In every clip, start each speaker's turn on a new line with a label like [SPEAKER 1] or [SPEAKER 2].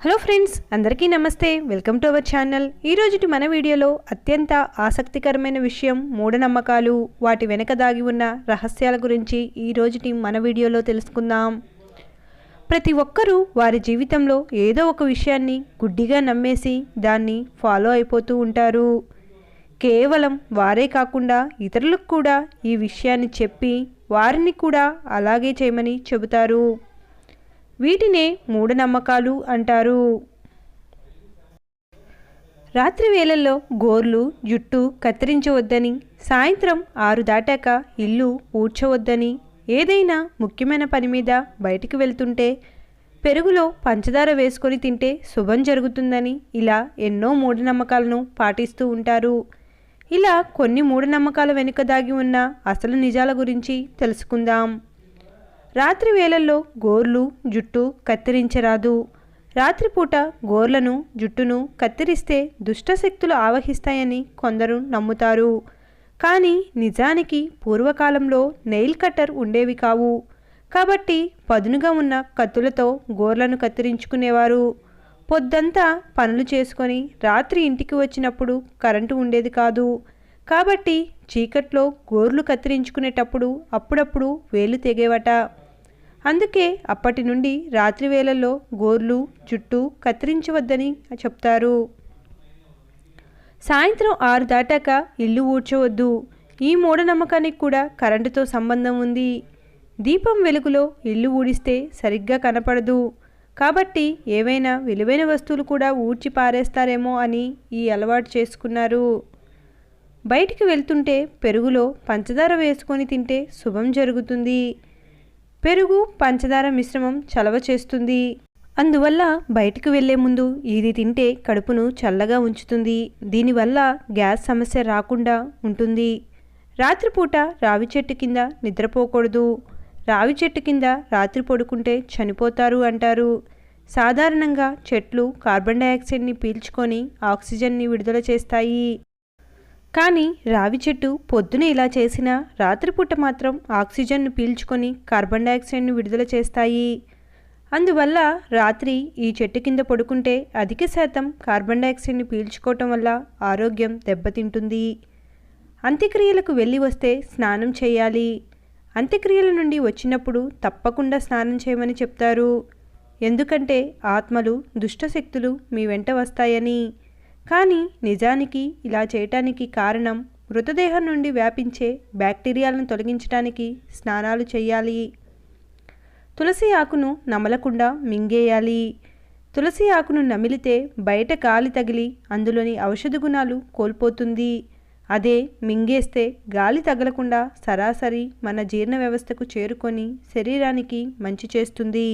[SPEAKER 1] Hello friends అందరికీ నమస్తే. Welcome to our channel. ఈరోజుటి మన వీడియోలో అత్యంత ఆసక్తికరమైన విషయం మూఢనమ్మకాలు వాటి వెనక దాగి ఉన్న రహస్యాల గురించి ఈ రోజుటి మన వీడియోలో తెలుసుకుందాం. ప్రతి ఒక్కరూ వారి జీవితంలో ఏదో ఒక విషయాన్ని గుడ్డిగా నమ్మేసి దాన్ని ఫాలో అయిపోతూ ఉంటారు. కేవలం వారే కాకుండా ఇతరులకు కూడా ఈ విషయాన్ని చెప్పి వారిని కూడా అలాగే చేయమని చెబుతారు. వీటినే మూఢనమ్మకాలు అంటారు. రాత్రి వేళల్లో గోర్లు జుట్టు కత్తిరించవద్దని సాయంత్రం ఆరు దాటాక ఇల్లు ఊడ్చవద్దని ఏదైనా ముఖ్యమైన పని మీద బయటికి వెళ్తుంటే పెరుగులో పంచదార వేసుకొని తింటే శుభం జరుగుతుందని ఇలా ఎన్నో మూఢనమ్మకాలను పాటిస్తూ ఉంటారు. ఇలా కొన్ని మూఢనమ్మకాల వెనుక దాగి ఉన్న అసలు నిజాల గురించి తెలుసుకుందాం. రాత్రి వేళల్లో గోర్లు జుట్టు కత్తిరించరాదు. రాత్రిపూట గోర్లను జుట్టును కత్తిరిస్తే దుష్టశక్తులు ఆవహిస్తాయని కొందరు నమ్ముతారు. కానీ నిజానికి పూర్వకాలంలో నెయిల్ కట్టర్ ఉండేవి కావు. కాబట్టి పదునుగా ఉన్న కత్తులతో గోర్లను కత్తిరించుకునేవారు. పొద్దంతా పనులు చేసుకొని రాత్రి ఇంటికి వచ్చినప్పుడు కరెంటు ఉండేది కాదు. కాబట్టి చీకట్లో గోర్లు కత్తిరించుకునేటప్పుడు అప్పుడప్పుడు వేలు తెగేవట. అందుకే అప్పటి నుండి రాత్రి వేళల్లో గోర్లు జుట్టు కత్తిరించవద్దని చెప్తారు. సాయంత్రం ఆరు దాటాక ఇల్లు ఊడ్చవద్దు. ఈ మూఢనమ్మకానికి కూడా కరెంటుతో సంబంధం ఉంది. దీపం వెలుగులో ఇల్లు ఊడిస్తే సరిగ్గా కనపడదు. కాబట్టి ఏవైనా విలువైన వస్తువులు కూడా ఊడ్చి పారేస్తారేమో అని ఈ అలవాటు చేసుకున్నారు. బయటికి వెళ్తుంటే పెరుగులో పంచదార వేసుకొని తింటే శుభం జరుగుతుంది. పెరుగు పంచదార మిశ్రమం చలవ చేస్తుంది. అందువల్ల బయటకు వెళ్ళే ముందు ఇది తింటే కడుపును చల్లగా ఉంచుతుంది. దీనివల్ల గ్యాస్ సమస్య రాకుండా ఉంటుంది. రాత్రిపూట రావి చెట్టు కింద నిద్రపోకూడదు. రావి చెట్టు కింద రాత్రి పడుకుంటే చనిపోతారు అంటారు. సాధారణంగా చెట్లు కార్బన్ డైఆక్సైడ్ని పీల్చుకొని ఆక్సిజన్ని విడుదల చేస్తాయి. కానీ రావి చెట్టు పొద్దున ఇలా చేసినా రాత్రిపూట మాత్రం ఆక్సిజన్ను పీల్చుకొని కార్బన్ డైఆక్సైడ్ను విడుదల చేస్తాయి. అందువల్ల రాత్రి ఈ చెట్టు కింద పడుకుంటే అధిక శాతం కార్బన్ డైఆక్సైడ్ని పీల్చుకోవటం వల్ల ఆరోగ్యం దెబ్బతింటుంది. అంత్యక్రియలకు వెళ్ళి వస్తే స్నానం చేయాలి. అంత్యక్రియల నుండి వచ్చినప్పుడు తప్పకుండా స్నానం చేయమని చెప్తారు. ఎందుకంటే ఆత్మలు దుష్టశక్తులు మీ వెంట వస్తాయని. కానీ నిజానికి ఇలా చేయటానికి కారణం మృతదేహం నుండి వ్యాపించే బ్యాక్టీరియాలను తొలగించడానికి స్నానాలు చేయాలి. తులసి ఆకును నమలకుండా మింగేయాలి. తులసి ఆకును నమిలితే బయట గాలి తగిలి అందులోని ఔషధ గుణాలు కోల్పోతుంది. అదే మింగేస్తే గాలి తగలకుండా సరాసరి మన జీర్ణ వ్యవస్థకు చేరుకొని శరీరానికి మంచి చేస్తుంది.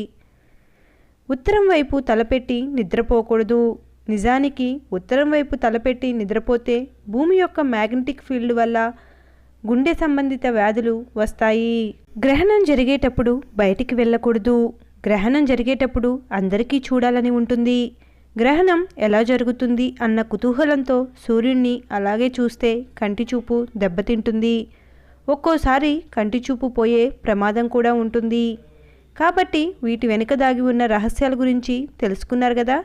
[SPEAKER 1] ఉత్తరం వైపు తలపెట్టి నిద్రపోకూడదు. నిజానికి ఉత్తరం వైపు తలపెట్టి నిద్రపోతే భూమి యొక్క మ్యాగ్నెటిక్ ఫీల్డ్ వల్ల గుండె సంబంధిత వ్యాధులు వస్తాయి. గ్రహణం జరిగేటప్పుడు బయటికి వెళ్ళకూడదు. గ్రహణం జరిగేటప్పుడు అందరికీ చూడాలని ఉంటుంది. గ్రహణం ఎలా జరుగుతుంది అన్న కుతూహలంతో సూర్యుడిని అలాగే చూస్తే కంటి చూపు దెబ్బతింటుంది. ఒక్కోసారి కంటి చూపు పోయే ప్రమాదం కూడా ఉంటుంది. కాబట్టి వీటి వెనుక దాగి ఉన్న రహస్యాల గురించి తెలుసుకున్నారు కదా?